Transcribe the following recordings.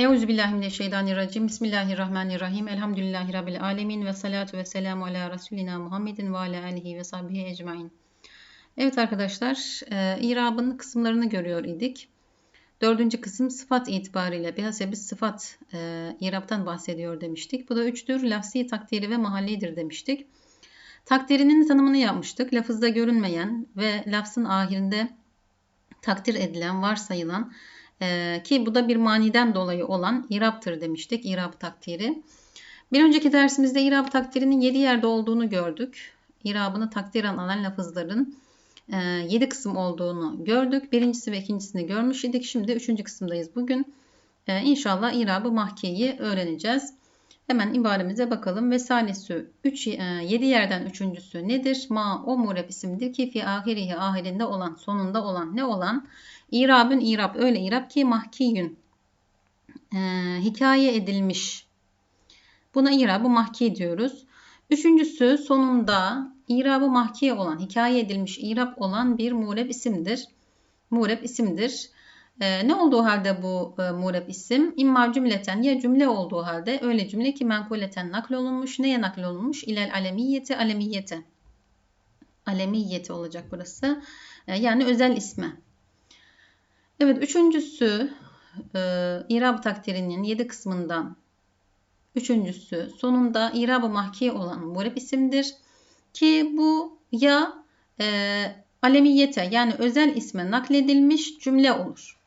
Euzubillahimineşşeytanirracim. Bismillahirrahmanirrahim. Elhamdülillahi Rabbil alemin ve salatu ve selamu ala Resulina Muhammedin ve ala alihi ve sahbihi ecmain. Evet arkadaşlar, e, İrab'ın kısımlarını görüyor idik. Dördüncü kısım sıfat itibariyle bihasebi sıfat e, İrab'tan bahsediyor demiştik. Bu da üçtür. Lafsi takdiri ve mahallidir demiştik. Takdirinin tanımını yapmıştık. Lafızda görünmeyen ve lafzın ahirinde takdir edilen, varsayılan ee, ki bu da bir maniden dolayı olan iraptır demiştik. İrab takdiri. Bir önceki dersimizde irab takdirinin 7 yerde olduğunu gördük. İrabını takdiren alan lafızların 7 e, kısım olduğunu gördük. Birincisi ve ikincisini görmüş idik. Şimdi üçüncü kısımdayız bugün. Ee, inşallah irabı mahkiyi öğreneceğiz. Hemen ibaremize bakalım. Vesalesü 3 7 yerden üçüncüsü nedir? Ma o mureb isimdir ki fi ahirihi ahirinde olan, sonunda olan ne olan? İrabın irab öyle irab ki mahkiyün e, hikaye edilmiş. Buna irabı mahki diyoruz. Üçüncüsü sonunda irabı mahki olan, hikaye edilmiş irab olan bir mureb isimdir. Mureb isimdir. E, ne olduğu halde bu e, mureb isim? İmma cümleten ya cümle olduğu halde öyle cümle ki menkuleten nakl olunmuş. Neye nakl olunmuş? İlel alemiyeti alemiyete. Alemiyeti olacak burası. E, yani özel isme. Evet üçüncüsü e, İrab takdirinin yedi kısmından üçüncüsü sonunda İrab-ı mahki olan mureb isimdir. Ki bu ya e, alemiyete yani özel isme nakledilmiş cümle olur.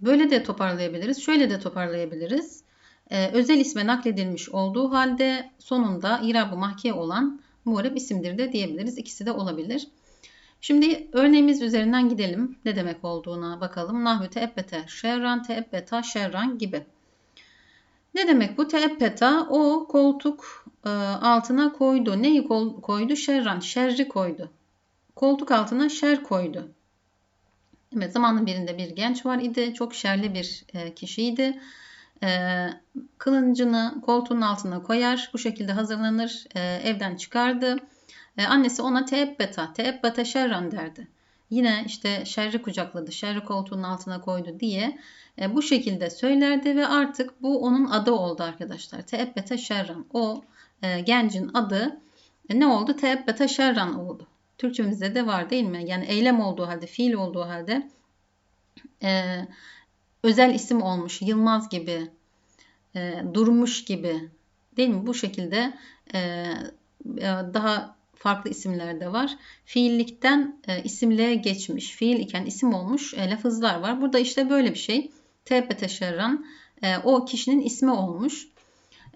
Böyle de toparlayabiliriz. Şöyle de toparlayabiliriz. Ee, özel isme nakledilmiş olduğu halde sonunda İrab-ı mahki olan mureb isimdir de diyebiliriz. İkisi de olabilir. Şimdi örneğimiz üzerinden gidelim. Ne demek olduğuna bakalım. Nahvü teebbete şerran, teebbeta şerran gibi. Ne demek bu? Teebbeta o koltuk e, altına koydu. Neyi koydu? Şerran, şerri koydu. Koltuk altına şer koydu. Evet zamanın birinde bir genç var idi. Çok şerli bir e, kişiydi. E, kılıncını koltuğun altına koyar. Bu şekilde hazırlanır. E, evden çıkardı. E, annesi ona teebbeta, teebbeta şerran derdi. Yine işte şerri kucakladı, şerri koltuğunun altına koydu diye e, bu şekilde söylerdi ve artık bu onun adı oldu arkadaşlar. Teebbeta şerran. O e, gencin adı e, ne oldu? Teebbeta şerran oldu. Türkçemizde de var değil mi? Yani eylem olduğu halde, fiil olduğu halde e, özel isim olmuş. Yılmaz gibi, e, durmuş gibi değil mi? Bu şekilde e, e daha farklı isimler de var. Fiillikten e, isimliğe geçmiş, fiil iken isim olmuş e, lafızlar var. Burada işte böyle bir şey. Tebbete şerran e, o kişinin ismi olmuş.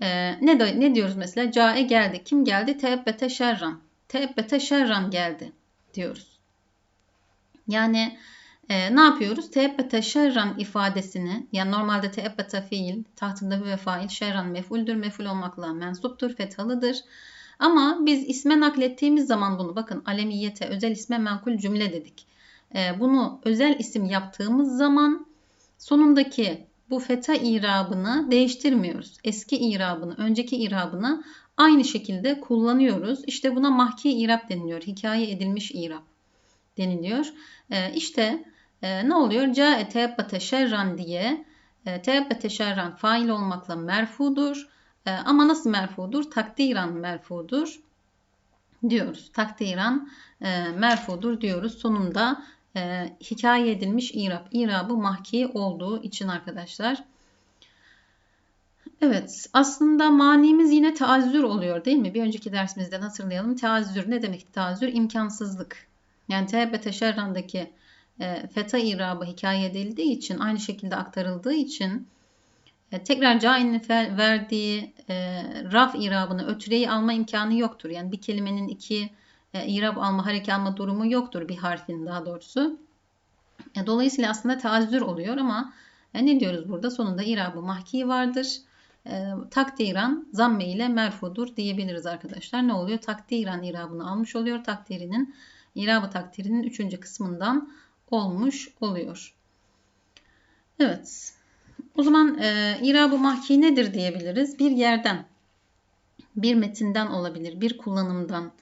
E, ne, ne diyoruz mesela? Cae geldi. Kim geldi? Tebbete şerran. Tebbete şerran geldi diyoruz. Yani e, ne yapıyoruz? Tebbete şerran ifadesini yani normalde tebbete fiil tahtında ve fail şerran mefuldür. Meful olmakla mensuptur, fethalıdır. Ama biz isme naklettiğimiz zaman bunu bakın alemiyete özel isme menkul cümle dedik. E, bunu özel isim yaptığımız zaman sonundaki bu feta irabını değiştirmiyoruz. Eski irabını, önceki irabını aynı şekilde kullanıyoruz. İşte buna mahki irab deniliyor. Hikaye edilmiş irab deniliyor. E, işte e, ne oluyor? Cae teebbate şerran diye e, şerran fail olmakla merfudur. E, ama nasıl merfudur? Takdiran merfudur diyoruz. Takdiran e, merfudur diyoruz. Sonunda e, hikaye edilmiş irab. İrabı mahki olduğu için arkadaşlar. Evet aslında manimiz yine teazzür oluyor değil mi? Bir önceki dersimizden hatırlayalım. Teazzür ne demek teazzür? İmkansızlık. Yani tebbete şerrandaki e, feta irabı hikaye edildiği için aynı şekilde aktarıldığı için e, tekrar cainin verdiği e, raf irabını ötüreyi alma imkanı yoktur. Yani bir kelimenin iki e, irab alma, hareke alma durumu yoktur bir harfin daha doğrusu. E, dolayısıyla aslında teazzür oluyor ama e, ne diyoruz burada? Sonunda irabı mahki vardır. E, takdiran zamme ile merfudur diyebiliriz arkadaşlar. Ne oluyor? Takdiran irabını almış oluyor. Takdirinin irabı takdirinin üçüncü kısmından olmuş oluyor. Evet. O zaman e, irab-ı mahki nedir diyebiliriz? Bir yerden, bir metinden olabilir, bir kullanımdan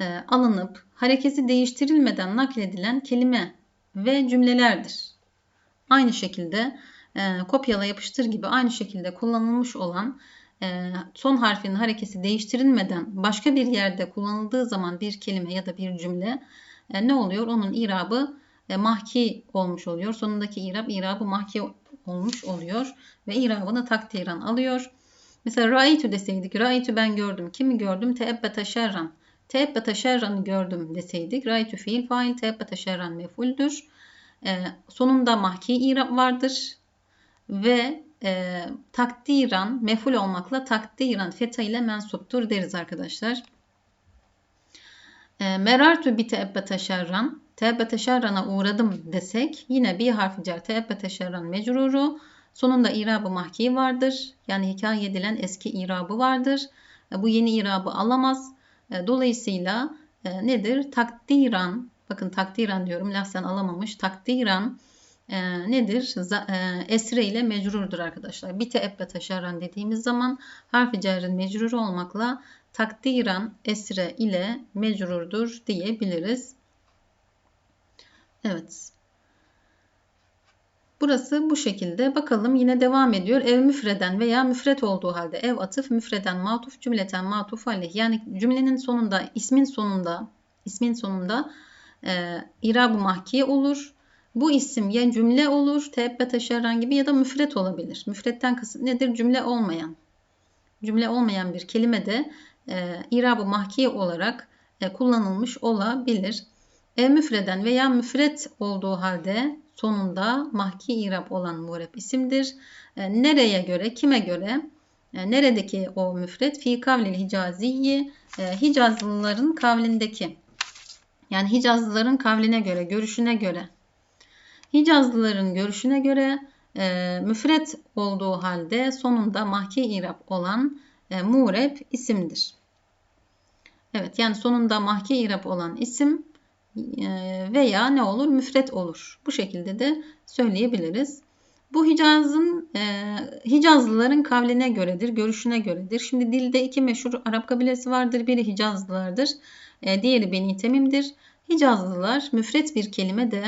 e, alınıp hareketi değiştirilmeden nakledilen kelime ve cümlelerdir. aynı şekilde e, kopyala yapıştır gibi aynı şekilde kullanılmış olan e, son harfinin harekesi değiştirilmeden başka bir yerde kullanıldığı zaman bir kelime ya da bir cümle e, ne oluyor? Onun irabı e, mahki olmuş oluyor. Sonundaki irab irabı mahki olmuş oluyor ve irabını takdiren alıyor. Mesela ra'aytu deseydik. Ra'aytu ben gördüm. Kimi gördüm? Teebbete şerran. Teebbete şerran'ı gördüm deseydik. Ra'aytu fiil fail teebbete şerran mefuldür. E, sonunda mahki irab vardır. Ve e, takdiran meful olmakla takdiran feta ile mensuptur deriz arkadaşlar. E, merartu bi teebbete şerran. Teebbete şerrana uğradım desek yine bir harfi cer teebbete şerran mecruru. Sonunda irabı mahki vardır. Yani hikaye edilen eski irabı vardır. E, bu yeni irabı alamaz. E, dolayısıyla e, nedir? Takdiran, bakın takdiran diyorum, lahsen alamamış. Takdiran e, nedir? E, esre ile mecrurdur arkadaşlar. Bite ebbe taşaran dediğimiz zaman harfi cerrin mecruru olmakla takdiran esre ile mecrurdur diyebiliriz. Evet. Burası bu şekilde. Bakalım yine devam ediyor. Ev müfreden veya müfret olduğu halde ev atıf müfreden matuf cümleten matuf aleyh. Yani cümlenin sonunda ismin sonunda ismin sonunda e, irab-ı mahkiye olur bu isim ya cümle olur, teebbete şerran gibi ya da müfret olabilir. Müfretten kasıt nedir? Cümle olmayan. Cümle olmayan bir kelime de e, irab-ı mahkiye olarak e, kullanılmış olabilir. E, müfreden veya müfret olduğu halde sonunda mahki irab olan mureb isimdir. E, nereye göre, kime göre? E, neredeki o müfret? Fi kavlil hicaziyi, e, Hicazlıların kavlindeki. Yani Hicazlıların kavline göre, görüşüne göre Hicazlıların görüşüne göre e, müfret olduğu halde sonunda mahki irab olan e, mureb isimdir. Evet yani sonunda mahki irab olan isim veya ne olur müfret olur. Bu şekilde de söyleyebiliriz. Bu Hicaz'ın e, Hicazlıların kavline göredir, görüşüne göredir. Şimdi dilde iki meşhur Arap kabilesi vardır. Biri Hicazlılardır, e, diğeri Beni Temim'dir. Hicazlılar müfret bir kelime de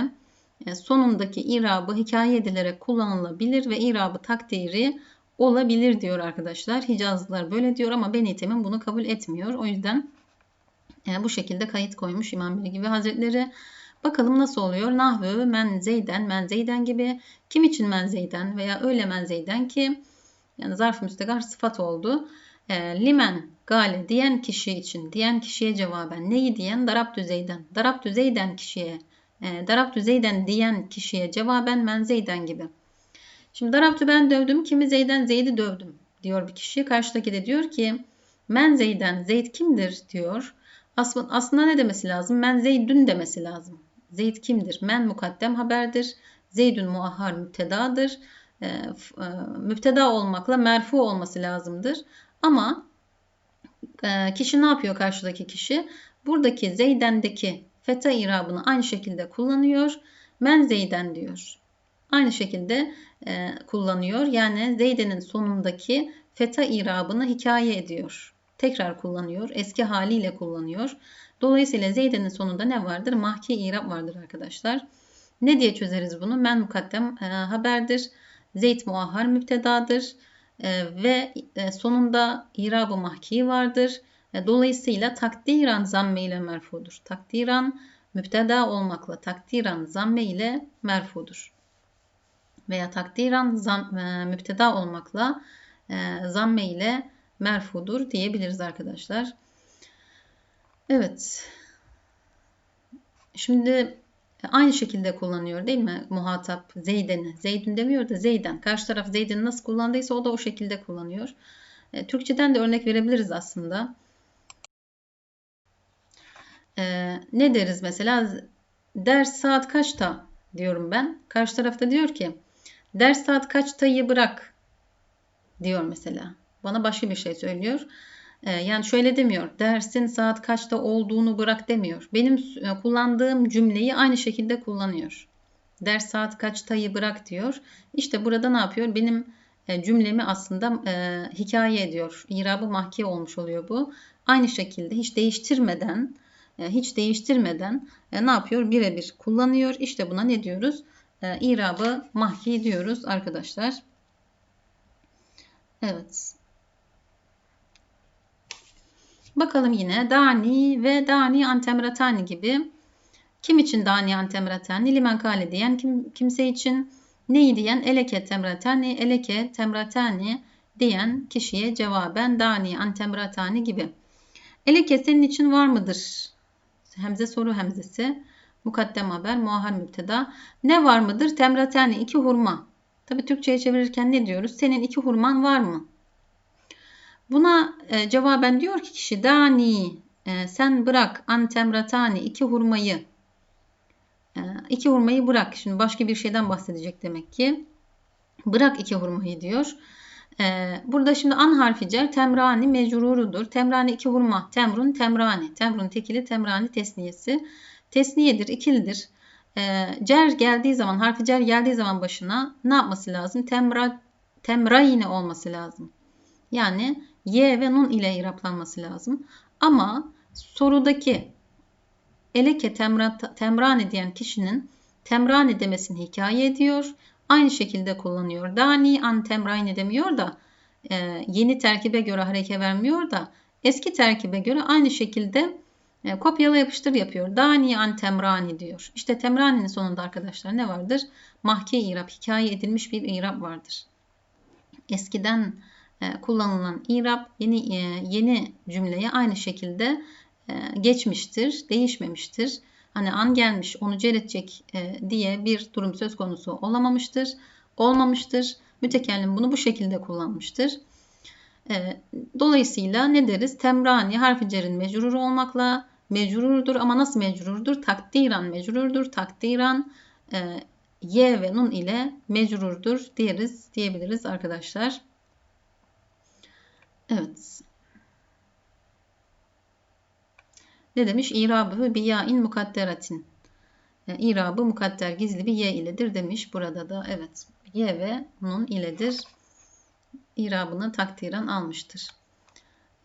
e, sonundaki irabı hikaye edilerek kullanılabilir ve irabı takdiri olabilir diyor arkadaşlar. Hicazlılar böyle diyor ama Ben Etem'in bunu kabul etmiyor. O yüzden e, bu şekilde kayıt koymuş İmam Bilgi ve Hazretleri. Bakalım nasıl oluyor? Nahvü men zeyden, men zeyden gibi. Kim için men zeyden veya öyle men zeyden ki yani zarf müstekar sıfat oldu. E, limen gale diyen kişi için, diyen kişiye cevaben neyi diyen? Darap düzeyden. Darap düzeyden kişiye e, daraptü zeyden diyen kişiye cevaben men zeyden gibi. Şimdi daraptü ben dövdüm, kimi zeyden zeydi dövdüm diyor bir kişi. Karşıdaki de diyor ki men zeyden zeyd kimdir diyor. Aslında, ne demesi lazım? Men zeydün demesi lazım. Zeyd kimdir? Men mukaddem haberdir. Zeydün muahhar müptedadır. E, e, müpteda olmakla merfu olması lazımdır. Ama e, kişi ne yapıyor karşıdaki kişi? Buradaki zeydendeki feta irabını aynı şekilde kullanıyor. Men zeyden diyor. Aynı şekilde e, kullanıyor. Yani zeydenin sonundaki feta irabını hikaye ediyor. Tekrar kullanıyor. Eski haliyle kullanıyor. Dolayısıyla zeydenin sonunda ne vardır? Mahki irab vardır arkadaşlar. Ne diye çözeriz bunu? Men mukaddem e, haberdir. Zeyd muahhar müptedadır. E, ve e, sonunda irab-ı mahki vardır. E, dolayısıyla takdiran zamme ile merfudur. Takdiran müpteda olmakla takdiran zamme ile merfudur. Veya takdiran zam, e, müpteda olmakla e, zamme ile merfudur diyebiliriz arkadaşlar. Evet. Şimdi aynı şekilde kullanıyor değil mi muhatap Zeyden'i? Zeydün demiyor da Zeyden. Karşı taraf Zeyden'i nasıl kullandıysa o da o şekilde kullanıyor. Türkçeden de örnek verebiliriz aslında e, ne deriz mesela ders saat kaçta diyorum ben. Karşı tarafta diyor ki ders saat kaçtayı bırak diyor mesela. Bana başka bir şey söylüyor. E, yani şöyle demiyor. Dersin saat kaçta olduğunu bırak demiyor. Benim e, kullandığım cümleyi aynı şekilde kullanıyor. Ders saat kaçtayı bırak diyor. İşte burada ne yapıyor? Benim e, cümlemi aslında e, hikaye ediyor. İrabı mahki olmuş oluyor bu. Aynı şekilde hiç değiştirmeden hiç değiştirmeden e, ne yapıyor? Birebir kullanıyor. İşte buna ne diyoruz? e, irabı mahki diyoruz arkadaşlar. Evet. Bakalım yine dani ve dani antemratani gibi. Kim için dani antemratani? Limen kale diyen kim, kimse için neyi diyen eleke temratani, eleke temratani diyen kişiye cevaben dani antemratani gibi. Eleke senin için var mıdır? Hemze soru hemzesi. Mukaddem haber, muahar müpteda. Ne var mıdır? Temratani iki hurma. Tabi Türkçe'ye çevirirken ne diyoruz? Senin iki hurman var mı? Buna e, cevaben diyor ki kişi dani e, sen bırak antemratani iki hurmayı e, iki hurmayı bırak. Şimdi başka bir şeyden bahsedecek demek ki. Bırak iki hurmayı diyor. E, burada şimdi an harfi cer temrani mecrurudur. Temrani iki hurma. Temrun temrani. Temrun tekili temrani tesniyesi. Tesniyedir, ikilidir. E, cer geldiği zaman, harfi cer geldiği zaman başına ne yapması lazım? Temra, temrayine olması lazım. Yani y ve nun ile iraplanması lazım. Ama sorudaki eleke temra, temrani diyen kişinin temrani demesini hikaye ediyor. Aynı şekilde kullanıyor. Dani an temrani demiyor da e, yeni terkibe göre hareke vermiyor da eski terkibe göre aynı şekilde e, kopyala yapıştır yapıyor. Dani an temrani diyor. İşte temraninin sonunda arkadaşlar ne vardır? Mahke irap, hikaye edilmiş bir irap vardır. Eskiden kullanılan irap yeni e, yeni cümleye aynı şekilde e, geçmiştir, değişmemiştir. Hani an gelmiş onu celetecek diye bir durum söz konusu olamamıştır, olmamıştır. Mütekellim bunu bu şekilde kullanmıştır. Dolayısıyla ne deriz? Temrani harfi cerin mecrur olmakla mecrurdur ama nasıl mecrurdur? Takdiran mecrurdur. Takdiran y ve nun ile mecrurdur diyeriz diyebiliriz arkadaşlar. Evet. Ne demiş? İrabı bi ya'in mukadderatin. Yani e, mukadder gizli bir ye iledir demiş. Burada da evet ye ve nun iledir. İrabını takdiren almıştır.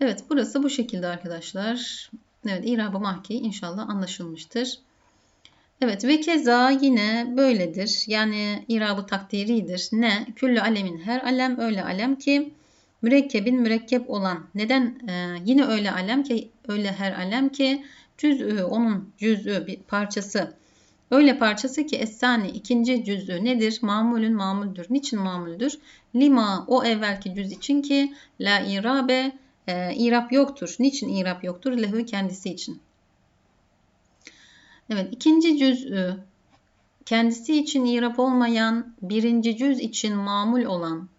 Evet burası bu şekilde arkadaşlar. Evet İrabı mahki inşallah anlaşılmıştır. Evet ve keza yine böyledir. Yani İrabı takdiridir. Ne? Küllü alemin her alem öyle alem ki mürekkebin mürekkep olan neden e, yine öyle alem ki öyle her alem ki cüz'ü onun cüz'ü bir parçası öyle parçası ki esani ikinci cüz'ü nedir? Mamulün mamuldür. Niçin mamuldür? Lima o evvelki cüz için ki la irabe e, irap yoktur. Niçin irap yoktur? Lehu kendisi için. Evet ikinci cüz'ü kendisi için irap olmayan birinci cüz için mamul olan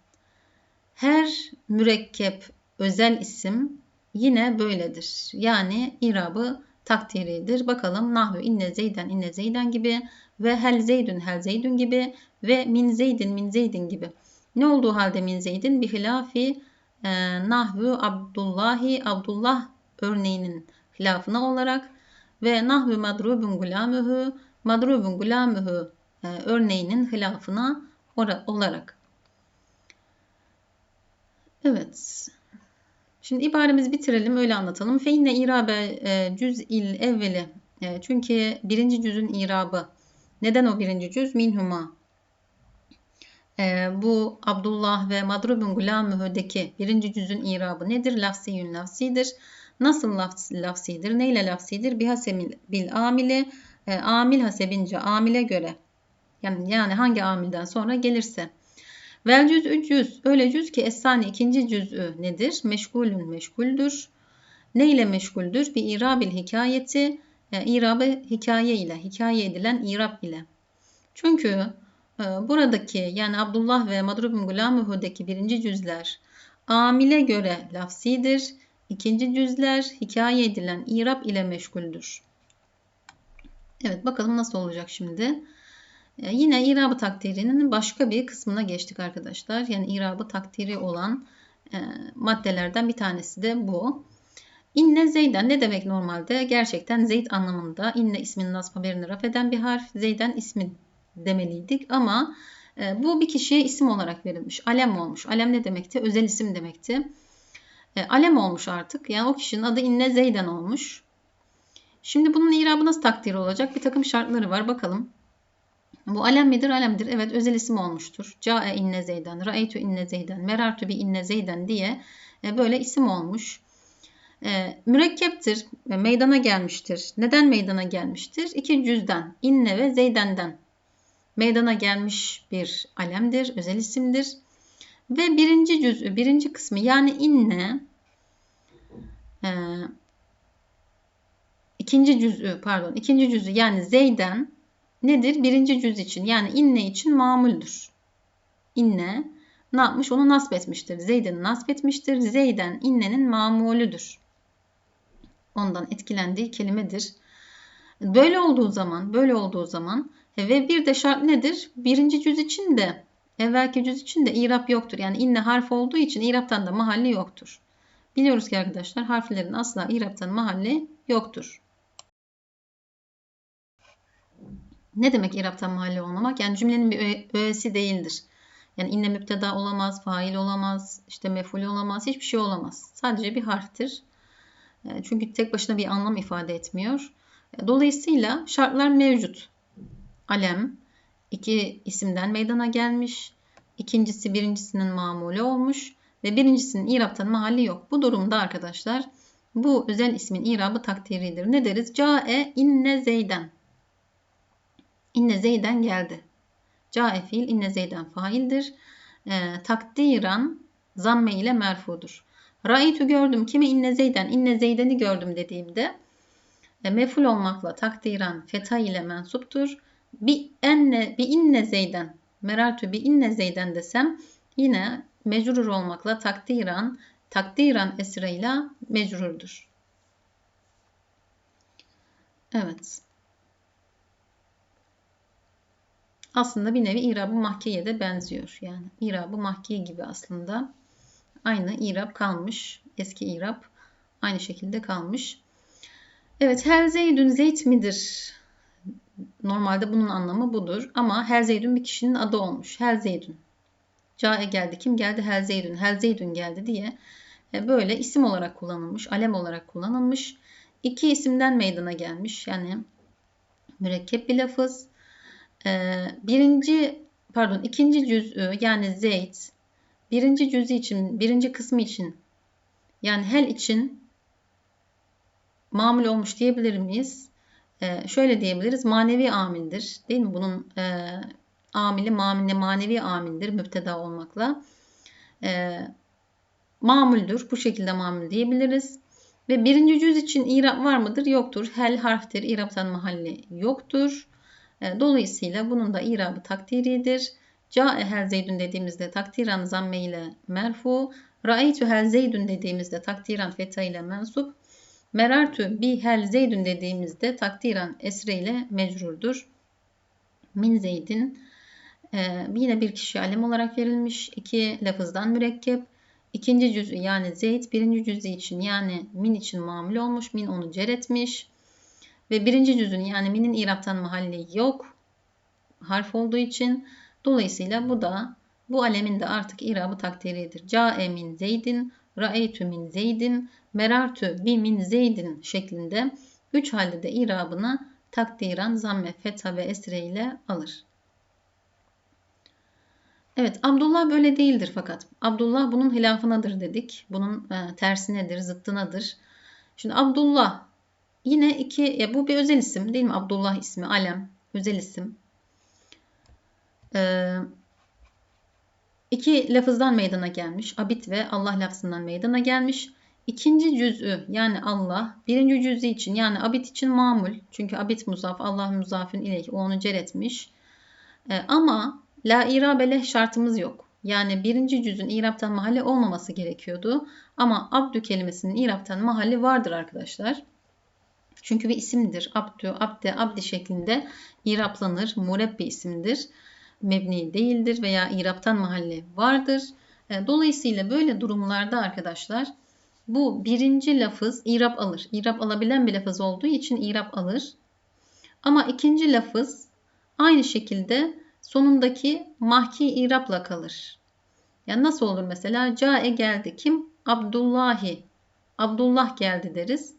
her mürekkep özel isim yine böyledir. Yani irabı takdiridir. Bakalım nahvu inne zeyden inne zeyden gibi ve hel zeydün hel zeydün gibi ve min zeydin min zeydin gibi. Ne olduğu halde min zeydin bir hilafi e, nahvu abdullahi abdullah örneğinin hilafına olarak ve nahvu madrubun gulamuhu madrubun gulamuhu e, örneğinin hilafına olarak. Evet. Şimdi ibaremizi bitirelim öyle anlatalım. Fe inne irabe e, cüz il evveli. E, çünkü birinci cüzün irabı. Neden o birinci cüz? Minhuma. E, bu Abdullah ve Madrubun Gulamühü'deki birinci cüzün irabı nedir? Lafsiyün lafsidir. Nasıl lafs, lafsidir? Neyle lafsidir? Bihasemil bil amili. Amil hasebince amile göre. Yani, yani hangi amilden sonra gelirse. Vel cüz. Öyle cüz ki esani ikinci cüz'ü nedir? Meşgulün meşguldür. Ne ile meşguldür? Bir irabil hikayeti. E, irabı hikaye ile, hikaye edilen irab ile. Çünkü e, buradaki yani Abdullah ve Madrubun Gulamuhu'daki birinci cüzler amile göre lafsidir. İkinci cüzler hikaye edilen irab ile meşguldür. Evet bakalım nasıl olacak şimdi. E, yine irabı takdirinin başka bir kısmına geçtik arkadaşlar. Yani irabı takdiri olan e, maddelerden bir tanesi de bu. İnne Zeyden ne demek normalde? Gerçekten Zeyd anlamında inne isminin nasb haberini raf eden bir harf. Zeyden ismi demeliydik ama e, bu bir kişiye isim olarak verilmiş. Alem olmuş. Alem ne demekti? Özel isim demekti. Alem olmuş artık. Yani o kişinin adı inne Zeyden olmuş. Şimdi bunun irabı nasıl takdiri olacak? Bir takım şartları var. Bakalım. Bu alem midir? Alemdir. Evet özel isim olmuştur. Ca'e inne zeyden, ra'eytu inne zeyden, merartu bi inne zeyden diye e, böyle isim olmuş. E, mürekkeptir, e, meydana gelmiştir. Neden meydana gelmiştir? İki cüzden, inne ve zeydenden meydana gelmiş bir alemdir, özel isimdir. Ve birinci cüz'ü, birinci kısmı yani inne ikinci cüz'ü pardon ikinci cüz'ü yani zeyden nedir? Birinci cüz için yani inne için mamuldür. İnne ne yapmış? Onu nasp etmiştir. Zeyd'in nasp etmiştir. Zeyden innenin mamulüdür. Ondan etkilendiği kelimedir. Böyle olduğu zaman, böyle olduğu zaman ve bir de şart nedir? Birinci cüz için de evvelki cüz için de irap yoktur. Yani inne harf olduğu için iraptan da mahalli yoktur. Biliyoruz ki arkadaşlar harflerin asla iraptan mahalli yoktur. Ne demek iraptan mahalli olmamak? Yani cümlenin bir öğesi değildir. Yani inne müpteda olamaz, fail olamaz, işte meful olamaz, hiçbir şey olamaz. Sadece bir harftir. E, çünkü tek başına bir anlam ifade etmiyor. E, dolayısıyla şartlar mevcut. Alem iki isimden meydana gelmiş. İkincisi birincisinin mamulü olmuş ve birincisinin iraptan mahalli yok. Bu durumda arkadaşlar bu özel ismin irabı takdiridir. Ne deriz? Cae inne zeyden. İnne zeyden geldi. Cae fiil inne zeyden faildir. E, takdiran zamme ile merfudur. Ra'ytu gördüm. Kimi inne zeyden? İnne zeydeni gördüm dediğimde e, meful olmakla takdiran feta ile mensuptur. Bi enne bi inne zeyden merartu bi inne zeyden desem yine mecrur olmakla takdiran takdiran esrayla mecrurdur. Evet. Aslında bir nevi İrab-ı Mahkiye de benziyor. Yani İrab-ı Mahkiye gibi aslında. Aynı İrab kalmış. Eski İrab aynı şekilde kalmış. Evet, her zeydün zeyt midir? Normalde bunun anlamı budur. Ama her zeydün bir kişinin adı olmuş. Her zeydün. Cae geldi. Kim geldi? Her zeydün. Her zeydün geldi diye e, böyle isim olarak kullanılmış. Alem olarak kullanılmış. İki isimden meydana gelmiş. Yani mürekkep bir lafız. E, birinci pardon ikinci cüz'ü yani zeyd birinci cüz'ü için birinci kısmı için yani hel için mamul olmuş diyebilir miyiz? Ee, şöyle diyebiliriz. Manevi amildir. Değil mi? Bunun e, amili mamine manevi amildir. Müpteda olmakla. E, mamuldür. Bu şekilde mamul diyebiliriz. Ve birinci cüz için irap var mıdır? Yoktur. Hel harftir. İraptan mahalli yoktur. E, dolayısıyla bunun da irabı takdiridir. Ca'e hel zeydün dediğimizde takdiran zamme ile merfu. Ra'eytü hel zeydün dediğimizde takdiran feta ile mensup. Merartu bi hel zeydün dediğimizde takdiran esre ile mecrurdur. Min zeydin e, yine bir kişi alem olarak verilmiş. iki lafızdan mürekkep. İkinci cüz'ü yani zeyd birinci cüz'ü için yani min için mamul olmuş. Min onu cer etmiş. Ve birinci cüz'ün yani minin iraptan mahalli yok. Harf olduğu için. Dolayısıyla bu da bu alemin de artık irabı takdiridir. Ca'e min zeydin, ra'eytü min zeydin, merartü bi min zeydin şeklinde üç halde de irabını takdiran zamme, fetha ve esre ile alır. Evet Abdullah böyle değildir fakat. Abdullah bunun hilafınadır dedik. Bunun e, tersinedir, zıttınadır. Şimdi Abdullah yine iki, ya bu bir özel isim değil mi? Abdullah ismi, alem, özel isim. Ee, iki lafızdan meydana gelmiş. Abid ve Allah lafzından meydana gelmiş. İkinci cüz'ü yani Allah birinci cüz'ü için yani abid için mamul. Çünkü abid muzaf Allah muzafin ileyh o onu cer etmiş. E, ama la irabeleh şartımız yok. Yani birinci cüzün iraptan mahalli olmaması gerekiyordu. Ama abdü kelimesinin iraptan mahalli vardır arkadaşlar. Çünkü bir isimdir. Abdü, abde, abdi şeklinde iraplanır. Mureb bir isimdir. Mebni değildir veya iraptan mahalli vardır. E, dolayısıyla böyle durumlarda arkadaşlar bu birinci lafız irap alır. İrap alabilen bir lafız olduğu için irap alır. Ama ikinci lafız aynı şekilde sonundaki mahki irapla kalır. Yani nasıl olur mesela? Cae geldi. Kim? Abdullahi. Abdullah geldi deriz.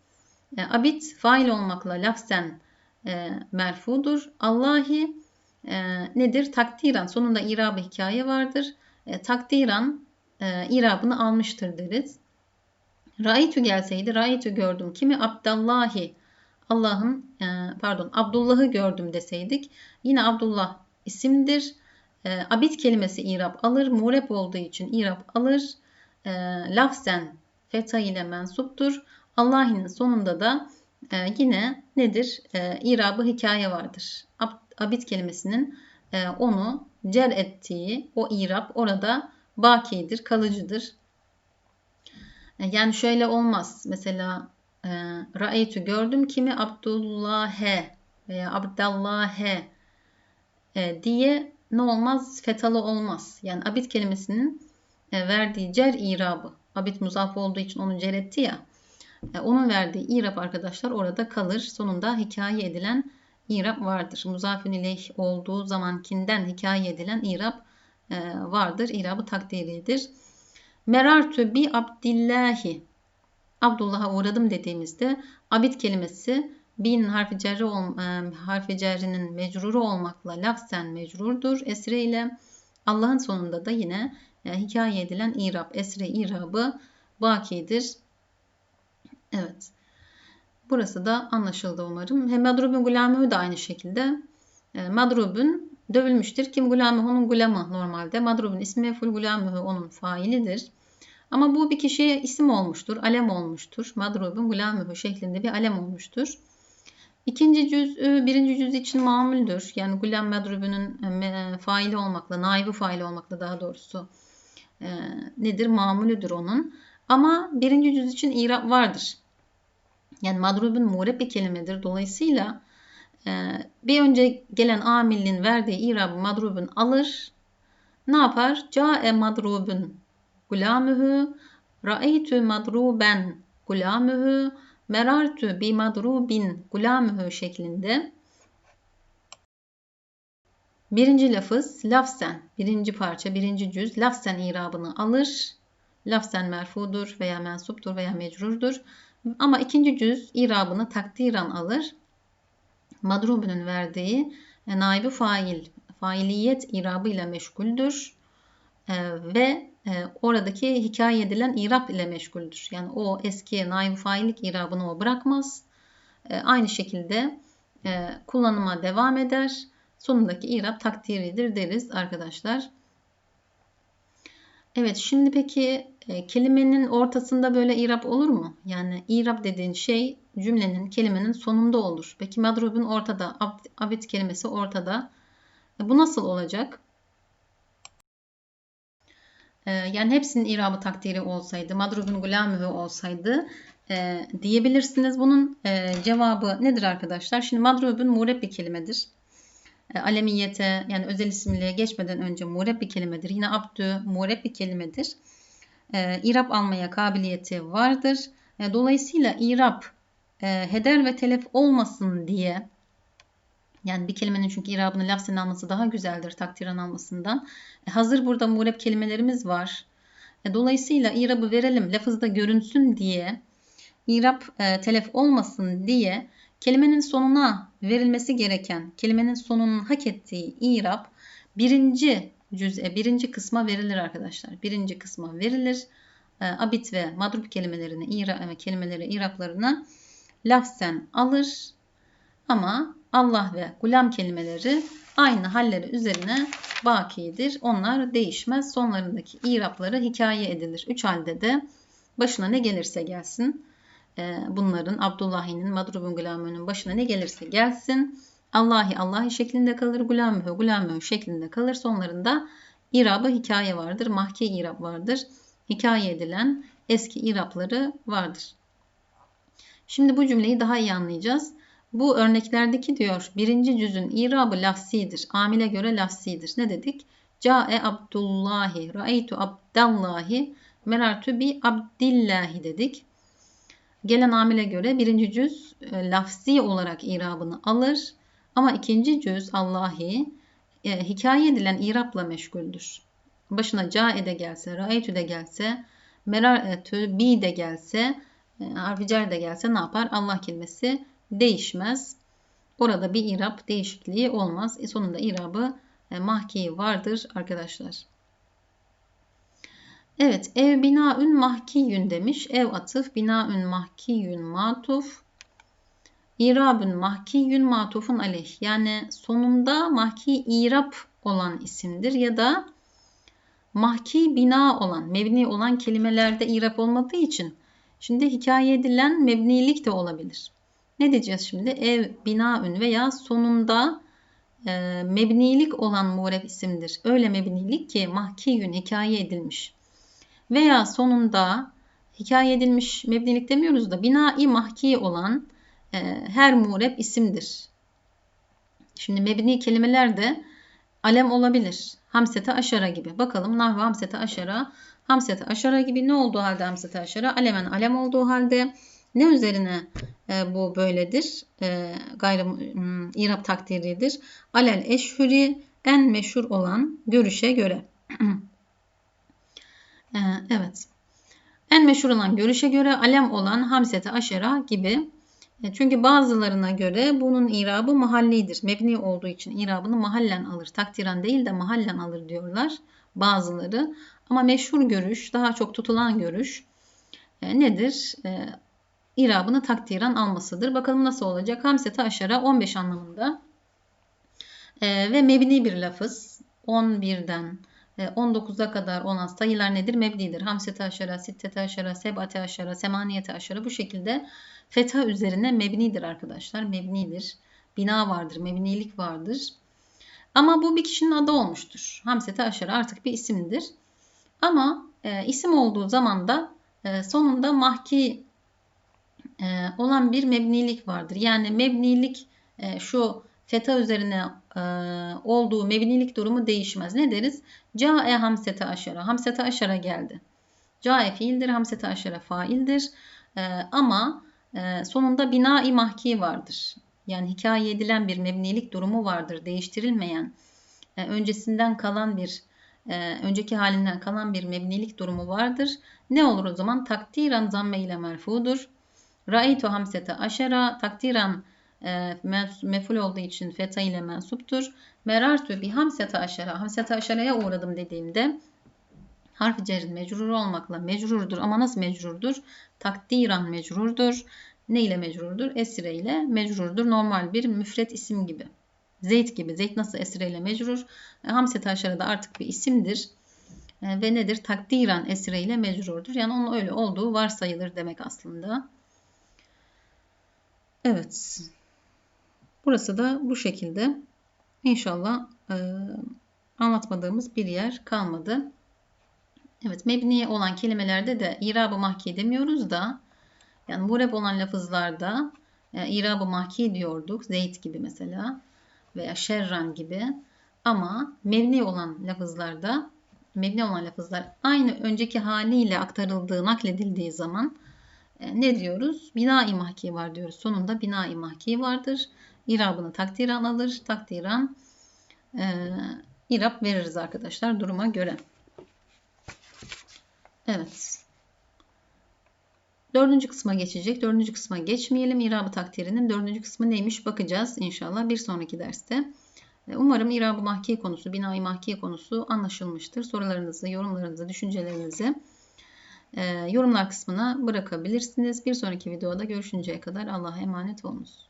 E, abid fail olmakla lafzen e, merfudur. Allahi e, nedir? Takdiran sonunda irabı hikaye vardır. E, takdiran e, irabını almıştır deriz. Ra'ytü gelseydi ra'ytü gördüm. Kimi Abdallahi Allah'ın e, pardon Abdullah'ı gördüm deseydik yine Abdullah isimdir. E, abid kelimesi irab alır. Murep olduğu için irab alır. E, lafzen feta ile mensuptur. Allah'ın sonunda da e, yine nedir? E, irabı hikaye vardır. Ab, abid kelimesinin e, onu cer ettiği o irab orada bakidir, kalıcıdır. E, yani şöyle olmaz. Mesela e, Ra'eytü gördüm kimi Abdullah'e veya Abdallah'e e, diye ne olmaz? Fetalı olmaz. Yani abid kelimesinin e, verdiği cer irabı. Abid muzaf olduğu için onu cer etti ya. E, onun verdiği irab arkadaşlar orada kalır. Sonunda hikaye edilen irab vardır. Muzafün ileyh olduğu zamankinden hikaye edilen irab e, vardır. İrabı takdiridir. Merartü bi abdillahi. Abdullah'a uğradım dediğimizde abid kelimesi bin harfi cerri ol, e, harfi cerrinin mecruru olmakla lafzen mecrurdur esre ile. Allah'ın sonunda da yine hikaye edilen irab, esre irabı bakidir. Evet. Burası da anlaşıldı umarım. Hem madrubun gulamü de aynı şekilde. E, madrubun dövülmüştür. Kim gulamü onun gulamı normalde. Madrubun ismi ful gulamü onun failidir. Ama bu bir kişiye isim olmuştur, alem olmuştur. Madrubun gulamü şeklinde bir alem olmuştur. İkinci cüz, birinci cüz için mamuldür. Yani gulam madrubunun e, faili olmakla, naibi faili olmakla daha doğrusu e, nedir? Mamulüdür onun. Ama birinci cüz için irab vardır. Yani madrubun mureb bir kelimedir. Dolayısıyla e, bir önce gelen amilin verdiği irabı madrubun alır. Ne yapar? Ca'e madrubun gulamühü ra'eytü madruben gulamühü merartü bi madrubin gulamühü şeklinde birinci lafız lafzen birinci parça birinci cüz lafzen irabını alır lafzen merfudur veya mensuptur veya mecrurdur ama ikinci cüz irabını takdiran alır madrubunun verdiği e, naibi fail failiyet irabı ile meşguldür e, ve e, oradaki hikaye edilen irab ile meşguldür. Yani o eski naib faillik irabını o bırakmaz. E, aynı şekilde e, kullanıma devam eder. Sonundaki irab takdiridir deriz arkadaşlar. Evet şimdi peki e, kelimenin ortasında böyle irab olur mu? Yani irab dediğin şey cümlenin, kelimenin sonunda olur. Peki madrubun ortada, abid kelimesi ortada. E, bu nasıl olacak? Ee, yani hepsinin irabı takdiri olsaydı, madrubun gulamühü olsaydı e, diyebilirsiniz. Bunun e, cevabı nedir arkadaşlar? Şimdi madrubun mureb bir kelimedir. E, alemiyete yani özel isimliğe geçmeden önce mureb bir kelimedir. Yine abdü mureb bir kelimedir. E, irab almaya kabiliyeti vardır. E, dolayısıyla irab e, heder ve telef olmasın diye yani bir kelimenin çünkü irabını lafzen alması daha güzeldir takdiren almasından. E, hazır burada mureb kelimelerimiz var. E, dolayısıyla irabı verelim lafızda görünsün diye, irab e, telef olmasın diye kelimenin sonuna verilmesi gereken, kelimenin sonunun hak ettiği irab birinci cüz'e, birinci kısma verilir arkadaşlar. Birinci kısma verilir. E, abit ve madrub kelimelerini, ira, e, kelimeleri, iraplarını lafzen alır. Ama Allah ve gulam kelimeleri aynı halleri üzerine bakidir. Onlar değişmez. Sonlarındaki irapları hikaye edilir. Üç halde de başına ne gelirse gelsin. E, bunların Abdullahi'nin, Madrubun Gulamü'nün başına ne gelirse gelsin. Allahi Allahi şeklinde kalır. Gulamühü Gulamühü şeklinde kalır. Sonlarında irabı hikaye vardır. Mahki irab vardır. Hikaye edilen eski irapları vardır. Şimdi bu cümleyi daha iyi anlayacağız. Bu örneklerdeki diyor birinci cüzün irabı lafsidir. Amile göre lafsidir. Ne dedik? Ca'e Abdullahi, ra'eytu Abdallahi, merartu bi Abdillahi dedik. Gelen amile göre birinci cüz e, lafzi olarak irabını alır. Ama ikinci cüz Allahi e, hikaye edilen irapla meşguldür. Başına ca'e gelse, ra'eytu de gelse, merartu bi de gelse, e, de gelse ne yapar? Allah kelimesi değişmez. Orada bir irab değişikliği olmaz. E, sonunda irabı e, mahki vardır arkadaşlar. Evet, ev binaün mahkiyün demiş. Ev atıf, binaün mahkiyün matuf. İrabün mahkiyün matufun aleyh. Yani sonunda mahki irab olan isimdir ya da mahki bina olan, mebni olan kelimelerde irab olmadığı için şimdi hikaye edilen mebnilik de olabilir. Ne diyeceğiz şimdi? Ev, binaün veya sonunda e, mebnilik olan mureb isimdir. Öyle mebnilik ki mahkiyün hikaye edilmiş. Veya sonunda hikaye edilmiş mebnilik demiyoruz da binai mahki olan her mureb isimdir. Şimdi mebni kelimeler de alem olabilir. Hamsete aşara gibi. Bakalım nahve hamsete aşara. Hamsete aşara gibi ne olduğu halde hamsete aşara? Alemen alem olduğu halde ne üzerine e, bu böyledir? E, gayrı hmm, irab takdiridir. Alel eşhuri en meşhur olan görüşe göre. e, evet. En meşhur olan görüşe göre alem olan hamsete aşera gibi. E, çünkü bazılarına göre bunun irabı mahallidir. Mebni olduğu için irabını mahallen alır. Takdiren değil de mahallen alır diyorlar bazıları. Ama meşhur görüş, daha çok tutulan görüş e, nedir? E, irabını takdiren almasıdır. Bakalım nasıl olacak? Hamsete aşara 15 anlamında ve mebni bir lafız. 11'den 19'a kadar olan sayılar nedir? Mebnidir. Hamsete aşara, sittete aşara, sebate aşara, semaniyete aşara bu şekilde fetha üzerine mebnidir arkadaşlar. Mebnidir. Bina vardır, mebnilik vardır. Ama bu bir kişinin adı olmuştur. Hamsete aşara artık bir isimdir. Ama e, isim olduğu zaman da e, sonunda mahki e, olan bir mebnilik vardır. Yani mebnilik e, şu feta üzerine olduğu mebnilik durumu değişmez. Ne deriz? Ca'e hamsete aşara. Hamsete aşara geldi. Ca'e fiildir, hamsete aşara faildir. E, ama e, sonunda bina-i mahki vardır. Yani hikaye edilen bir mebnilik durumu vardır. Değiştirilmeyen, e, öncesinden kalan bir, e, önceki halinden kalan bir mebnilik durumu vardır. Ne olur o zaman? Takdiran zamme ile merfudur. Ra'aytu hamsete aşara. Takdiran e, meful olduğu için feta ile mensuptur. Merartu bi hamsete aşara. Hamsete aşaraya uğradım dediğimde harf cerin mecrur olmakla mecrurdur. Ama nasıl mecrurdur? Takdiran mecrurdur. Ne ile mecrurdur? Esire ile mecrurdur. Normal bir müfret isim gibi. Zeyd gibi. Zeyd nasıl esire ile mecrur? E, hamsete aşara da artık bir isimdir. E, ve nedir? Takdiran esire ile mecrurdur. Yani onun öyle olduğu varsayılır demek aslında. Evet. Burası da bu şekilde. İnşallah e, anlatmadığımız bir yer kalmadı. Evet mebni olan kelimelerde de irab-ı mahki demiyoruz da yani mureb olan lafızlarda e, irab-ı mahki diyorduk. Zeyd gibi mesela veya şerran gibi. Ama mebni olan lafızlarda mebni olan lafızlar aynı önceki haliyle aktarıldığı, nakledildiği zaman e, ne diyoruz? Bina-i mahki var diyoruz. Sonunda bina-i mahki vardır. İrabını takdiran alır. Takdiran e, irab veririz arkadaşlar duruma göre. Evet. Dördüncü kısma geçecek. Dördüncü kısma geçmeyelim. İrabı takdirinin dördüncü kısmı neymiş bakacağız inşallah bir sonraki derste. E, umarım İrabı mahki konusu, binayı mahki konusu anlaşılmıştır. Sorularınızı, yorumlarınızı, düşüncelerinizi e, yorumlar kısmına bırakabilirsiniz. Bir sonraki videoda görüşünceye kadar Allah'a emanet olunuz.